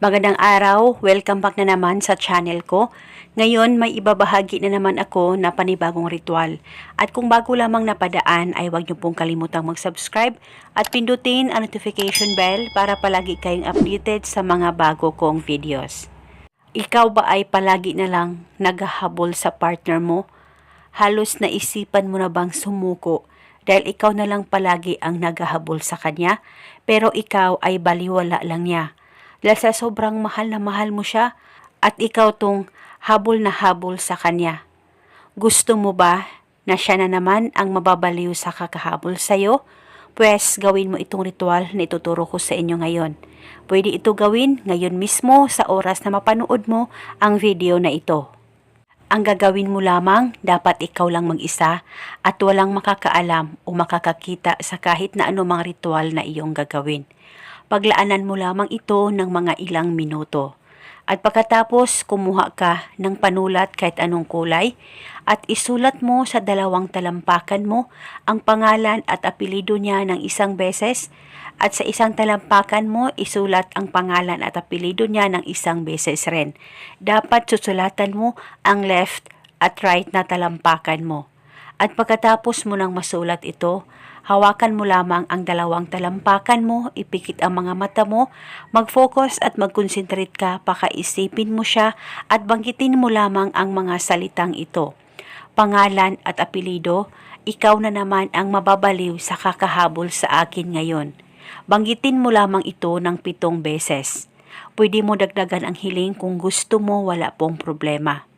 Magandang araw, welcome back na naman sa channel ko. Ngayon may ibabahagi na naman ako na panibagong ritual. At kung bago lamang napadaan ay huwag niyo pong kalimutang mag-subscribe at pindutin ang notification bell para palagi kayong updated sa mga bago kong videos. Ikaw ba ay palagi na lang naghahabol sa partner mo? Halos naisipan mo na bang sumuko dahil ikaw na lang palagi ang naghahabol sa kanya pero ikaw ay baliwala lang niya dahil sa sobrang mahal na mahal mo siya at ikaw tong habol na habol sa kanya. Gusto mo ba na siya na naman ang mababaliw sa kakahabol sa'yo? Pwes gawin mo itong ritual na ituturo ko sa inyo ngayon. Pwede ito gawin ngayon mismo sa oras na mapanood mo ang video na ito. Ang gagawin mo lamang, dapat ikaw lang mag-isa at walang makakaalam o makakakita sa kahit na anumang ritual na iyong gagawin. Paglaanan mo lamang ito ng mga ilang minuto. At pagkatapos, kumuha ka ng panulat kahit anong kulay at isulat mo sa dalawang talampakan mo ang pangalan at apelido niya ng isang beses at sa isang talampakan mo isulat ang pangalan at apelido niya ng isang beses rin. Dapat susulatan mo ang left at right na talampakan mo. At pagkatapos mo nang masulat ito, hawakan mo lamang ang dalawang talampakan mo, ipikit ang mga mata mo, mag-focus at mag-concentrate ka, pakaisipin mo siya at banggitin mo lamang ang mga salitang ito. Pangalan at apelido, ikaw na naman ang mababaliw sa kakahabol sa akin ngayon. Banggitin mo lamang ito ng pitong beses. Pwede mo dagdagan ang hiling kung gusto mo wala pong problema.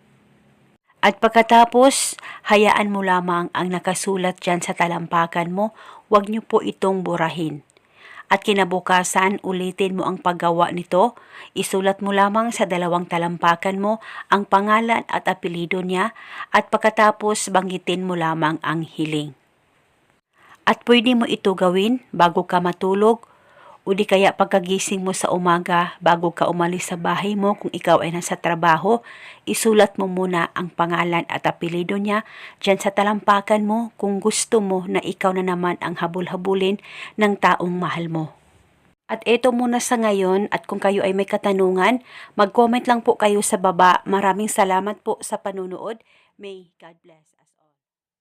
At pagkatapos, hayaan mo lamang ang nakasulat dyan sa talampakan mo, huwag niyo po itong burahin. At kinabukasan, ulitin mo ang paggawa nito, isulat mo lamang sa dalawang talampakan mo ang pangalan at apelido niya at pagkatapos banggitin mo lamang ang hiling. At pwede mo ito gawin bago ka matulog o di kaya pagkagising mo sa umaga bago ka umalis sa bahay mo kung ikaw ay nasa trabaho, isulat mo muna ang pangalan at apelido niya dyan sa talampakan mo kung gusto mo na ikaw na naman ang habol-habulin ng taong mahal mo. At ito muna sa ngayon at kung kayo ay may katanungan, mag-comment lang po kayo sa baba. Maraming salamat po sa panunood. May God bless.